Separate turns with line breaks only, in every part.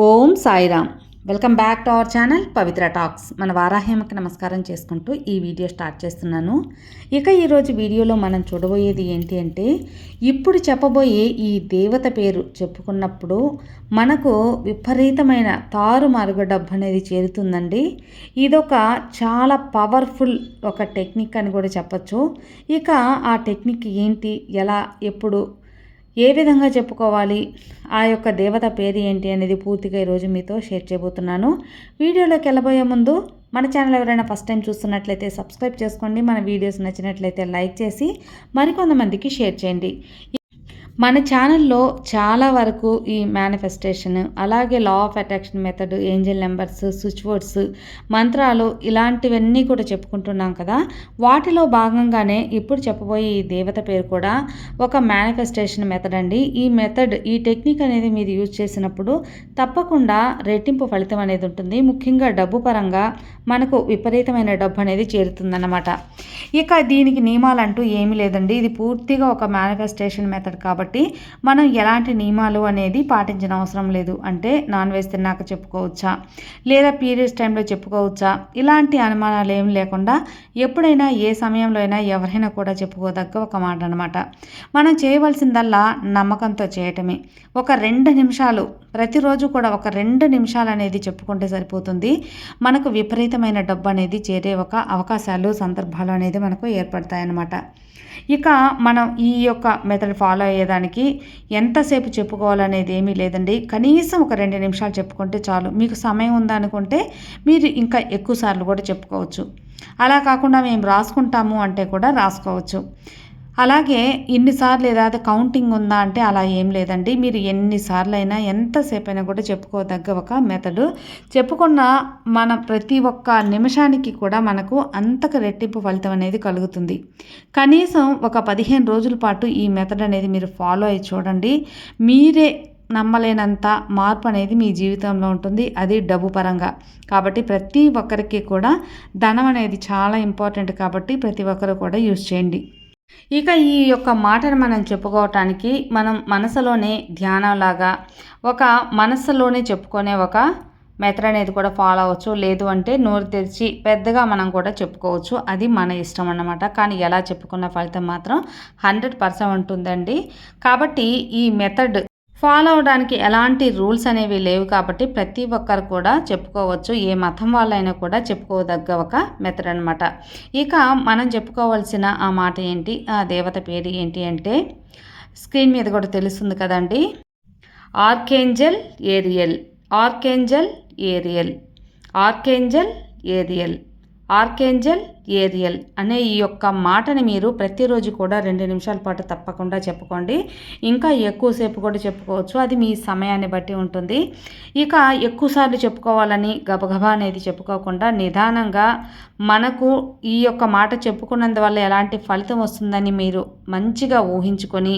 Om Sairam. Welcome back to our channel Pavitra talks. మన వారాహ్యమకి నమస్కారం చేసుకుంటూ ఈ వీడియో స్టార్ట్ చేస్తున్నాను. ఇక ఈరోజు వీడియోలో మనం చూడబోయేది ఏంటి అంటే ఇప్పుడు చెప్పబోయే ఈ దేవత పేరు చెప్పుకున్నప్పుడు మనకు విపరీతమైన తారుమారుగ డబ్బు అనేది చేరుతుందండి. ఇదొక చాలా పవర్ఫుల్ ఒక టెక్నిక్ అని కూడా చెప్పచ్చు. ఇక ఆ టెక్నిక్ ఏంటి ఎలా ఎప్పుడు ఏ విధంగా చెప్పుకోవాలి? ఆ యొక్క దేవత పేరు ఏంటి అనేది పూర్తిగా ఈరోజు మీతో షేర్ చేయబోతున్నాను. వీడియోలోకి వెళ్ళబోయే ముందు మన ఛానల్ ఎవరైనా ఫస్ట్ టైం చూస్తున్నట్లయితే సబ్స్క్రైబ్ చేసుకోండి. మన వీడియోస్ నచ్చినట్లయితే లైక్ చేసి మరికొంతమందికి షేర్ చేయండి. మన ఛానల్లో చాలా వరకు ఈ మేనిఫెస్టేషన్ అలాగే law of attraction method angel numbers switch words మంత్రాలు ఇలాంటివన్నీ కూడా చెప్పుకుంటున్నాం కదా. వాటిలో భాగంగానే ఇప్పుడు చెప్పబోయే ఈ దేవత పేరు కూడా ఒక మేనిఫెస్టేషన్ మెథడ్ అండి. ఈ మెథడ్ ఈ టెక్నిక్ అనేది మీరు యూజ్ చేసినప్పుడు తప్పకుండా రెట్టింపు ఫలితం అనేది ఉంటుంది. ముఖ్యంగా డబ్బు పరంగా మనకు విపరీతమైన డబ్బు అనేది చేరుతుందన్నమాట. ఇక దీనికి నియమాలంటూ ఏమీ లేదండి. ఇది పూర్తిగా ఒక మేనిఫెస్టేషన్ మెథడ్ కాబట్టి కాబట్టి మనం ఎలాంటి నియమాలు అనేది పాటించిన అవసరం లేదు. అంటే నాన్ వెజ్ తిన్నాక చెప్పుకోవచ్చా? లేదా పీరియడ్స్ టైంలో చెప్పుకోవచ్చా? ఇలాంటి అనుమానాలు ఏం లేకుండా ఎప్పుడైనా ఏ సమయంలో అయినా ఎవరైనా కూడా చెప్పుకోదగ్గ ఒక మాట అనమాట మనం చేయవలసిందల్లా నమ్మకంతో చేయటమే. ఒక రెండు నిమిషాలు ప్రతిరోజు కూడా ఒక రెండు నిమిషాలు అనేది చెప్పుకుంటే సరిపోతుంది. మనకు విపరీతమైన డబ్బు అనేది చేరే ఒక అవకాశాలు సందర్భాలు అనేది మనకు ఏర్పడతాయి అన్నమాట ఇక మనం ఈ యొక్క మెథడ్ ఫాలో దానికి ఎంతసేపు చెప్పుకోవాలనేది ఏమీ లేదండి. కనీసం ఒక రెండు నిమిషాలు చెప్పుకుంటే చాలు. మీకు సమయం ఉందనుకుంటే మీరు ఇంకా ఎక్కువ సార్లు కూడా చెప్పుకోవచ్చు. అలా కాకుండా మేము రాసుకుంటాము అంటే కూడా రాసుకోవచ్చు. అలాగే ఇన్నిసార్లు ఏదైతే కౌంటింగ్ ఉందా అంటే అలా ఏం లేదండి. మీరు ఎన్నిసార్లు అయినా ఎంతసేపు అయినా కూడా చెప్పుకోదగ్గ ఒక మెథడు చెప్పుకున్న మన ప్రతి ఒక్క నిమిషానికి కూడా మనకు అంతకు రెట్టింపు ఫలితం అనేది కలుగుతుంది. కనీసం ఒక పదిహేను రోజుల పాటు ఈ మెథడ్ అనేది మీరు ఫాలో అయ్యి చూడండి. మీరే నమ్మలేనంత మార్పు అనేది మీ జీవితంలో ఉంటుంది. అది డబ్బు పరంగా. కాబట్టి ప్రతి ఒక్కరికి కూడా ధనం అనేది చాలా ఇంపార్టెంట్ కాబట్టి ప్రతి ఒక్కరు కూడా యూజ్ చేయండి. ఇక ఈ యొక్క మాటను మనం చెప్పుకోవటానికి మనం మనసులోనే ధ్యానంలాగా ఒక మనసులోనే చెప్పుకునే ఒక మెథడ్ అనేది కూడా ఫాలో అవ్వచ్చు. లేదు అంటే నోరు తెరిచి పెద్దగా మనం కూడా చెప్పుకోవచ్చు. అది మన ఇష్టం అన్నమాట. కానీ ఎలా చెప్పుకున్న ఫలితం మాత్రం హండ్రెడ్ పర్సెంట్ ఉంటుందండి. కాబట్టి ఈ మెథడ్ ఫాలో అవడానికి ఎలాంటి రూల్స్ అనేవి లేవు కాబట్టి ప్రతి ఒక్కరు కూడా చెప్పుకోవచ్చు. ఏ మతం వాళ్ళైనా కూడా చెప్పుకోదగ్గ ఒక మెథడ్ అనమాట ఇక మనం చెప్పుకోవాల్సిన ఆ మాట ఏంటి? ఆ దేవత పేరు ఏంటి అంటే స్క్రీన్ మీద కూడా తెలుస్తుంది కదండి. Archangel Ariel. Archangel Ariel. Archangel Ariel. Archangel Ariel అనే ఈ యొక్క మాటని మీరు ప్రతిరోజు కూడా రెండు నిమిషాల పాటు తప్పకుండా చెప్పుకోండి. ఇంకా ఎక్కువసేపు కూడా చెప్పుకోవచ్చు. అది మీ సమయాన్ని బట్టి ఉంటుంది. ఇక ఎక్కువసార్లు చెప్పుకోవాలని గబగబా అనేది చెప్పుకోకుండా నిదానంగా మనకు ఈ యొక్క మాట చెప్పుకున్నందువల్ల ఎలాంటి ఫలితం వస్తుందని మీరు మంచిగా ఊహించుకొని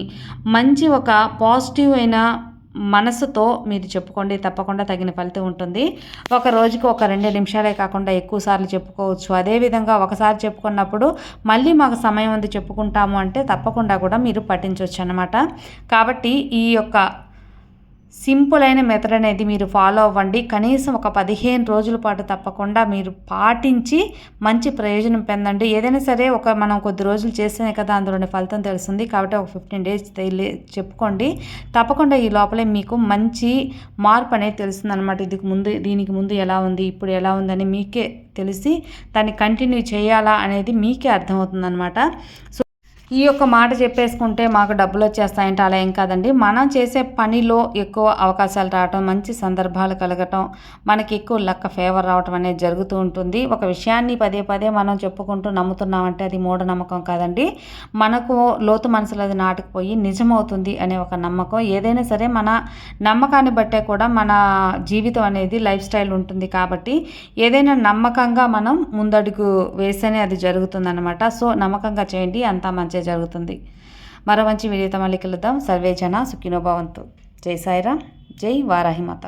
మంచి ఒక పాజిటివ్ అయిన మనసుతో మీరు చెప్పుకోండి తప్పకుండా తగిన ఫలితం ఉంటుంది. ఒక రోజుకి ఒక రెండు నిమిషాలే కాకుండా ఎక్కువ సార్లు చెప్పుకోవచ్చు. అదేవిధంగా ఒకసారి చెప్పుకున్నప్పుడు మళ్ళీ మాకు సమయం ఉంది చెప్పుకుంటాము అంటే తప్పకుండా కూడా మీరు పఠించవచ్చు అనమాట కాబట్టి ఈ యొక్క సింపుల్ అయిన మెథడ్ అనేది మీరు ఫాలో అవ్వండి. కనీసం ఒక పదిహేను రోజుల పాటు తప్పకుండా మీరు పాటించి మంచి ప్రయోజనం పొందండి. ఏదైనా సరే ఒక మనం కొద్ది రోజులు చేస్తేనే కదా అందులోని ఫలితం తెలుస్తుంది. కాబట్టి ఒక ఫిఫ్టీన్ డేస్ చెప్పుకోండి. తప్పకుండా ఈ లోపలే మీకు మంచి మార్పు అనేది తెలుస్తుంది అనమాట ఇది ముందు దీనికి ముందు ఎలా ఉంది ఇప్పుడు ఎలా ఉందని మీకే తెలిసి దాన్ని కంటిన్యూ చేయాలా అనేది మీకే అర్థమవుతుంది అనమాట సో ఈ యొక్క మాట చెప్పేసుకుంటే మాకు డబ్బులు వచ్చేస్తాయంటే అలా ఏం కాదండి. మనం చేసే పనిలో ఎక్కువ అవకాశాలు రావటం మంచి సందర్భాలు కలగటం మనకి ఎక్కువ లక్క ఫేవర్ రావటం అనేది జరుగుతూ ఉంటుంది. ఒక విషయాన్ని పదే పదే మనం చెప్పుకుంటూ నమ్ముతున్నామంటే అది మూఢనమ్మకం కాదండి. మనకు లోతు మనసులో అది నాటుకుపోయి నిజమవుతుంది అనే ఒక నమ్మకం. ఏదైనా సరే మన నమ్మకాన్ని బట్టే కూడా మన జీవితం అనేది లైఫ్ స్టైల్ ఉంటుంది కాబట్టి ఏదైనా నమ్మకంగా మనం ముందడుగు వేస్తేనే అది జరుగుతుందన్నమాట. సో నమ్మకంగా చేయండి. అంతా మంచి మంచి జరుగుతుంది. మరో మంచి వీడియోతో మళ్ళీ కలుద్దాం. సర్వే జన సుఖినోభవంతు జై సాయిరామ్. జై వారాహిమాత.